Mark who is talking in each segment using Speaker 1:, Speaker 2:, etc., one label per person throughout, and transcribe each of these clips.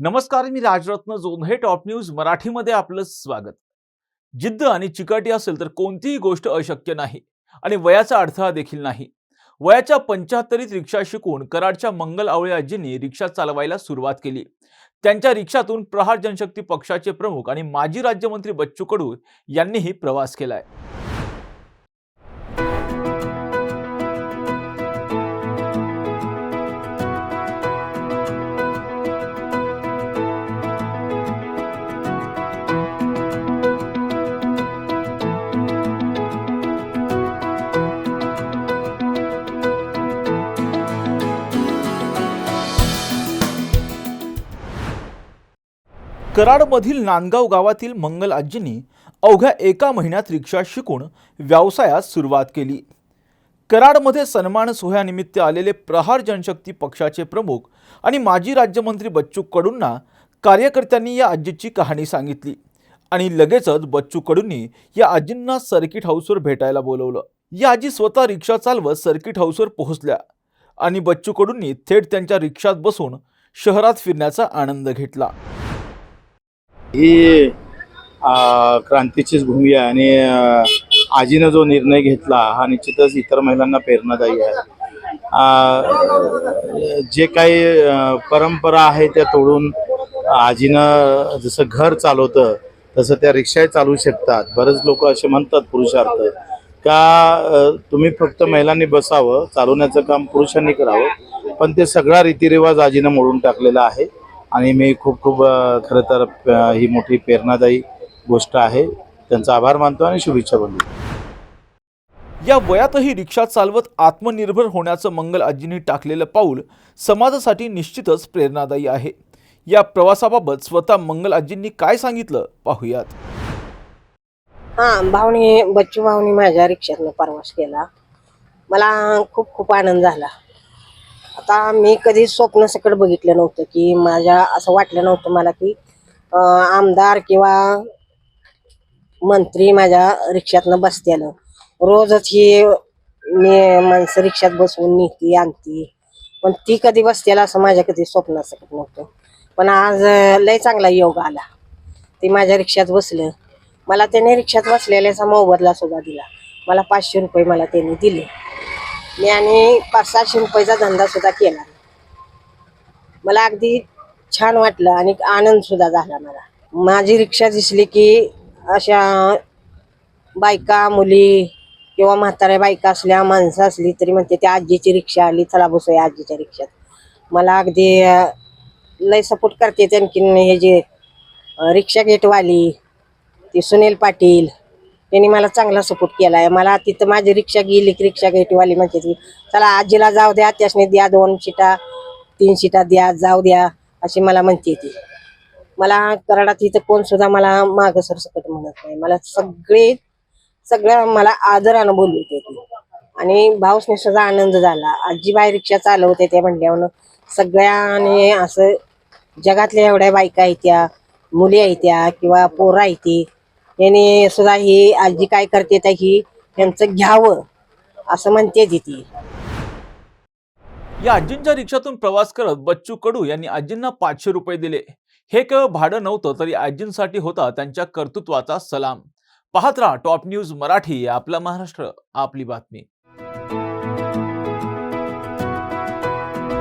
Speaker 1: नमस्कार मी Rajratna Jondhe top news मराठीमध्ये आपलं स्वागत. जिद्द आणि चिकाटी असेल तर कोणतीही गोष्ट अशक्य नाही आणि वयाचा अडथळा देखील नाही. वयाच्या पंच्याहत्तरीत रिक्षा शिकून कराडच्या मंगल आवळे आजींनी रिक्षा चालवायला सुरुवात केली. त्यांच्या रिक्षातून प्रहार जनशक्ती पक्षाचे प्रमुख आणि माजी राज्यमंत्री बच्चू कडू यांनीही प्रवास केलाय. कराडमधील नांदगाव गावातील मंगल आजींनी अवघ्या एका महिन्यात रिक्षा शिकून व्यवसायास सुरुवात केली. कराडमध्ये सन्मान सोहळ्यानिमित्त आलेले प्रहार जनशक्ती पक्षाचे प्रमुख आणि माजी राज्यमंत्री बच्चू कडूंना कार्यकर्त्यांनी या आजीची कहाणी सांगितली आणि लगेचच बच्चू कडूंनी या आजींना सर्किट हाऊसवर भेटायला बोलवलं. या आजी स्वतः रिक्षा चालवत सर्किट हाऊसवर पोहोचल्या आणि बच्चू कडूंनी थेट त्यांच्या रिक्षात बसून शहरात फिरण्याचा आनंद घेतला.
Speaker 2: ही क्रांतीचीच भूमी आहे आणि आजीनं जो निर्णय घेतला हा निश्चितच इतर महिलांना प्रेरणादायी आहे. जे काही परंपरा आहे त्या तोडून आजीनं जसं घर चालवतं तसं त्या रिक्षाही चालवू शकतात. बरेच लोक असे म्हणतात पुरुषार्थ. का तुम्ही फक्त महिलांनी बसावं चालवण्याचं काम पुरुषांनी करावं पण ते सगळा रीतिरिवाज आजीनं मोडून टाकलेला आहे. आणि मी खूप खूप खरं तर ही मोठी प्रेरणादायी गोष्ट आहे. त्यांचा आभार मानतो आणि शुभेच्छा बनतो
Speaker 1: या वयातही रिक्षा चालवत आत्मनिर्भर होण्याचं मंगल आजींनी टाकलेलं पाऊल समाजासाठी निश्चितच प्रेरणादायी आहे. या प्रवासाबाबत स्वतः मंगल आजींनी काय सांगितलं पाहूयात.
Speaker 3: हा भावनी बच्चू भावनी माझ्या रिक्षातनं प्रवास केला. मला खूप खूप आनंद झाला. आता मी कधी स्वप्नासकट बघितलं नव्हतं की माझ्या असं वाटलं नव्हतं मला की आमदार किंवा मंत्री माझ्या रिक्षातनं बसत्यानं रोजच ही मी माणसं रिक्षात बसवून नेती आणती. पण ती कधी बसतेला असं माझ्या कधी स्वप्न सकट नव्हतं. पण आज लय चांगला योग आला. ते माझ्या रिक्षात बसलं. मला त्याने रिक्षात बसलेल्याचा मोबदला सुद्धा दिला. मला पाचशे रुपये मला त्याने दिले. मी आणि पाच सहाशे रुपयाचा धंदा सुद्धा केला. मला अगदी छान वाटलं आणि आनंद सुद्धा झाला मला. माझी रिक्षा दिसली की अशा बायका मुली किंवा म्हाताऱ्या बायका असल्या माणसं असली तरी म्हणते त्या आजीची रिक्षा आली चला बसूया आजीच्या रिक्षात. मला अगदी लय सपोर्ट करते आणखीन हे जे रिक्षा गेटवाली ती सुनील पाटील त्यांनी मला चांगला सपोर्ट केला आहे मला तिथं माझी रिक्षा गेली की रिक्षा गेटवाली म्हणते ती चला आजीला जाऊ द्या त्यासने द्या दोन शिटा तीन शिटा द्या जाऊ द्या अशी मला म्हणते ती. मला कराडात इथं कोण सुद्धा मला मागं सरसकट म्हणत नाही. मला सगळे सगळं मला आदरानं बोलवते ती. आणि भाऊसने सुद्धा आनंद झाला. आजीबाई रिक्षा चालवते ते म्हणल्यावर सगळ्याने असं जगातल्या एवढ्या बायका आहेत त्या मुली आहेत त्या किंवा पोरं आहेत याने सुद्धा ही आजी काय करते तर ही यांचं घ्यावं असं म्हणते ती ती.
Speaker 1: या आजींच्या रिक्षातून प्रवास करत बच्चू कडू यांनी आजींना पाचशे रुपये दिले. हे केवळ भाडं नव्हतं तरी आजींसाठी होता त्यांच्या कर्तृत्वाचा सलाम. पाहत राहा टॉप न्यूज मराठी आपला महाराष्ट्र आपली बातमी.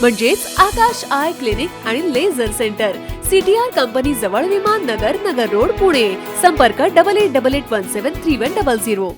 Speaker 4: म्हणजेच आकाश आय क्लिनिक आणि लेझर सेंटर. सीटीआर कंपनी जवळ विमान नगर नगर रोड पुणे. संपर्क double eight double eight one seven three one double zero